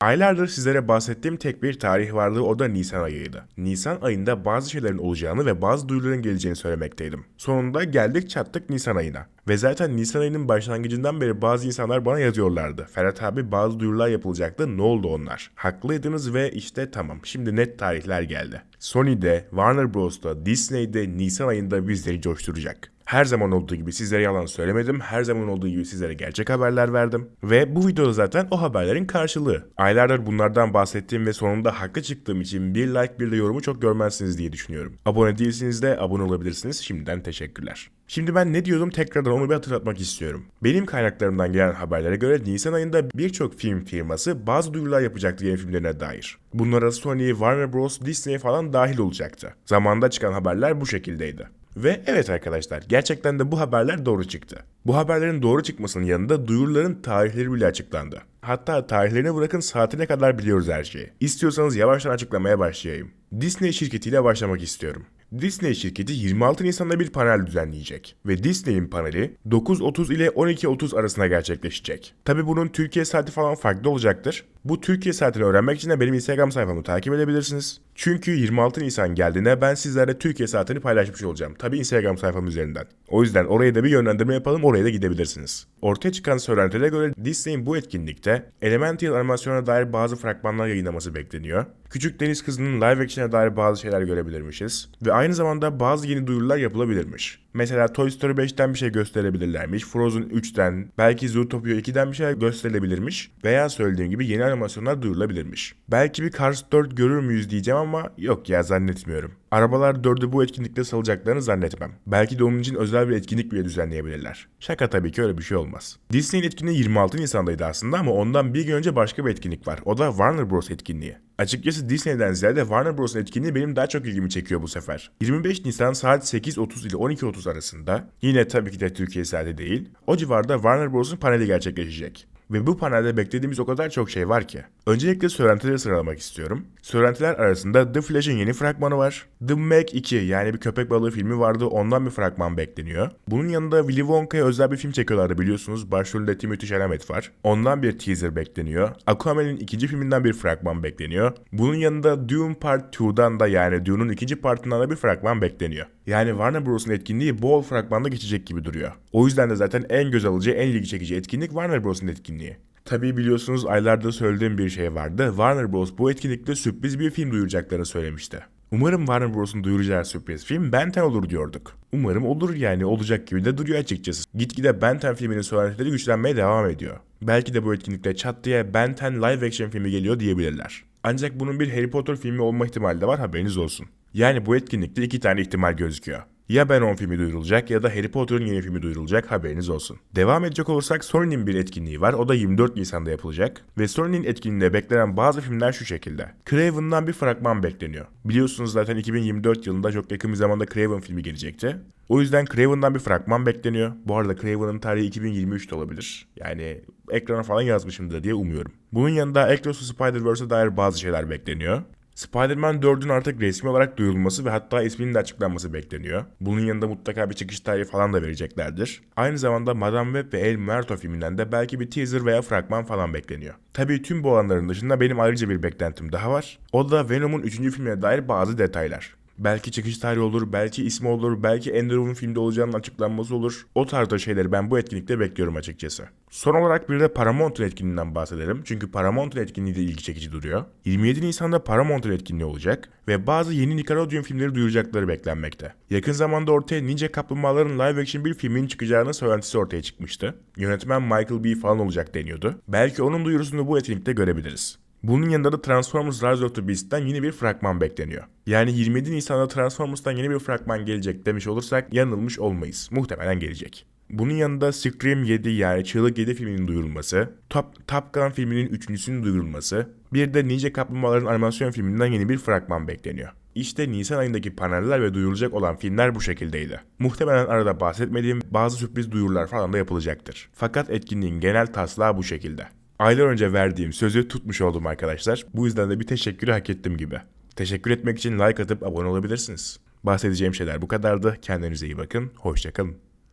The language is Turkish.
Aylardır sizlere bahsettiğim tek bir tarih vardı o da Nisan ayıydı. Nisan ayında bazı şeylerin olacağını ve bazı duyuruların geleceğini söylemekteydim. Sonunda geldik çattık Nisan ayına. Ve zaten Nisan ayının başlangıcından beri bazı insanlar bana yazıyorlardı. Ferhat abi bazı duyurular yapılacaktı ne oldu onlar? Haklıydınız ve işte tamam şimdi net tarihler geldi. Sony'de, Warner Bros'ta, Disney'de Nisan ayında bizleri coşturacak. Her zaman olduğu gibi sizlere yalan söylemedim. Her zaman olduğu gibi sizlere gerçek haberler verdim. Ve bu videoda zaten o haberlerin karşılığı. Aylardır bunlardan bahsettiğim ve sonunda haklı çıktığım için bir like bir de yorumu çok görmezsiniz diye düşünüyorum. Abone değilseniz de abone olabilirsiniz. Şimdiden teşekkürler. Şimdi ben ne diyordum tekrardan onu bir hatırlatmak istiyorum. Benim kaynaklarımdan gelen haberlere göre Nisan ayında birçok film firması bazı duyurular yapacaktı yeni filmlerine dair. Bunlara Sony, Warner Bros, Disney falan dahil olacaktı. Zamanda çıkan haberler bu şekildeydi. Ve evet arkadaşlar gerçekten de bu haberler doğru çıktı. Bu haberlerin doğru çıkmasının yanında duyuruların tarihleri bile açıklandı. Hatta tarihlerini bırakın saatine kadar biliyoruz her şeyi. İstiyorsanız yavaştan açıklamaya başlayayım. Disney şirketiyle başlamak istiyorum. Disney şirketi 26 Nisan'da bir panel düzenleyecek ve Disney'in paneli 9.30 ile 12.30 arasında gerçekleşecek. Tabi bunun Türkiye saati falan farklı olacaktır. Bu Türkiye saatini öğrenmek için de benim Instagram sayfamı takip edebilirsiniz. Çünkü 26 Nisan geldiğinde ben sizlerle Türkiye saatini paylaşmış olacağım. Tabi Instagram sayfam üzerinden. O yüzden oraya da bir yönlendirme yapalım oraya da gidebilirsiniz. Ortaya çıkan söylentilere göre Disney'in bu etkinlikte Elemental animasyona dair bazı fragmanlar yayınlaması bekleniyor. Küçük Deniz Kızı'nın live action'a dair bazı şeyler görebilirmişiz. Ve aynı zamanda bazı yeni duyurular yapılabilirmiş. Mesela Toy Story 5'ten bir şey gösterebilirlermiş. Frozen 3'ten, belki Zootopia 2'den bir şey gösterilebilirmiş. Veya söylediğim gibi yeni animasyonlar duyurulabilirmiş. Belki bir Cars 4 görür müyüz diyeceğim ama yok ya zannetmiyorum. Arabalar 4'ü bu etkinlikte salacaklarını zannetmem. Belki de onun için özel bir etkinlik bile düzenleyebilirler. Şaka tabii ki öyle bir şey olmaz. Disney'in etkinliği 26 Nisan'daydı aslında ama ondan bir gün önce başka bir etkinlik var. O da Warner Bros etkinliği. Açıkçası Disney'den ziyade Warner Bros'un etkinliği benim daha çok ilgimi çekiyor bu sefer. 25 Nisan saat 8.30 ile 12.30 arasında, yine tabii ki de Türkiye saati değil, o civarda Warner Bros'un paneli gerçekleşecek. Ve bu panelde beklediğimiz o kadar çok şey var ki. Öncelikle söylentileri sıralamak istiyorum. Söylentiler arasında The Flash'ın yeni fragmanı var. The Meg 2 yani bir köpek balığı filmi vardı ondan bir fragman bekleniyor. Bunun yanında Willy Wonka'ya özel bir film çekiyorlardı biliyorsunuz. Başrolünde Timothée Chalamet var. Ondan bir teaser bekleniyor. Aquaman'in ikinci filminden bir fragman bekleniyor. Bunun yanında Dune Part 2'dan da yani Dune'un ikinci partından da bir fragman bekleniyor. Yani Warner Bros'un etkinliği bol fragmanda geçecek gibi duruyor. O yüzden de zaten en göz alıcı, en ilgi çekici etkinlik Warner Bros'un etkinliği. Tabii biliyorsunuz aylarda söylediğim bir şey vardı. Warner Bros. bu etkinlikte sürpriz bir film duyuracaklarını söylemişti. Umarım Warner Bros'un duyuracağı sürpriz film Ben 10 olur diyorduk. Umarım olur yani olacak gibi de duruyor açıkçası. Gitgide Ben 10 filminin söylentileri güçlenmeye devam ediyor. Belki de bu etkinlikte çat diye Ben 10 live action filmi geliyor diyebilirler. Ancak bunun bir Harry Potter filmi olma ihtimali de var haberiniz olsun. Yani bu etkinlikte iki tane ihtimal gözüküyor. Ya Ben 10 filmi duyurulacak ya da Harry Potter'ın yeni filmi duyurulacak haberiniz olsun. Devam edecek olursak Sony'nin bir etkinliği var. O da 24 Nisan'da yapılacak. Ve Sony'nin etkinliğinde beklenen bazı filmler şu şekilde. Craven'dan bir fragman bekleniyor. Biliyorsunuz zaten 2024 yılında çok yakın bir zamanda Craven filmi gelecekti. O yüzden Craven'dan bir fragman bekleniyor. Bu arada Craven'ın tarihi 2023'te olabilir. Yani ekrana falan yazmışımdır diye umuyorum. Bunun yanında Across the Spider-Verse'e dair bazı şeyler bekleniyor. Spider-Man 4'ün artık resmi olarak duyurulması ve hatta isminin de açıklanması bekleniyor. Bunun yanında mutlaka bir çıkış tarihi falan da vereceklerdir. Aynı zamanda Madame Web ve El Muerto filminden de belki bir teaser veya fragman falan bekleniyor. Tabii tüm bu olanların dışında benim ayrıca bir beklentim daha var. O da Venom'un 3. filmine dair bazı detaylar. Belki çıkış tarihi olur, belki ismi olur, belki Andrew'un filmde olacağının açıklanması olur. O tarzda şeyleri ben bu etkinlikte bekliyorum açıkçası. Son olarak bir de Paramount'un etkinliğinden bahsedelim. Çünkü Paramount'un etkinliği de ilgi çekici duruyor. 27 Nisan'da Paramount'un etkinliği olacak ve bazı yeni Nickelodeon filmleri duyuracakları beklenmekte. Yakın zamanda ortaya Ninja Kaplumbağaların live action bir filmin çıkacağının söylentisi ortaya çıkmıştı. Yönetmen Michael B. falan olacak deniyordu. Belki onun duyurusunu bu etkinlikte görebiliriz. Bunun yanında da Transformers Rise of the Beast'ten yeni bir fragman bekleniyor. Yani 27 Nisan'da Transformers'tan yeni bir fragman gelecek demiş olursak yanılmış olmayız. Muhtemelen gelecek. Bunun yanında Scream 7 yani Çığlık 7 filminin duyurulması, Top, Top Gun filminin üçüncüsünün duyurulması, bir de Ninja Kaplumbağaların animasyon filminden yeni bir fragman bekleniyor. İşte Nisan ayındaki paneller ve duyurulacak olan filmler bu şekildeydi. Muhtemelen arada bahsetmediğim bazı sürpriz duyurular falan da yapılacaktır. Fakat etkinliğin genel taslağı bu şekilde. Aylar önce verdiğim sözü tutmuş oldum arkadaşlar. Bu yüzden de bir teşekkürü hak ettim gibi. Teşekkür etmek için like atıp abone olabilirsiniz. Bahsedeceğim şeyler bu kadardı. Kendinize iyi bakın. Hoşçakalın.